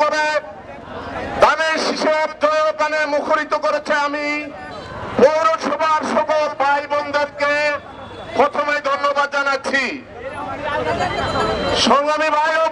করে দানের শিশুর জয়পানে মুখরিত করেছে আমি। পৌরসভার সব ভাই বোনদেরকে প্রথমে ধন্যবাদ জানাচ্ছি। সংগ্রামী ভাই ও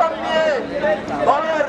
অবস্থান নিয়ে দলের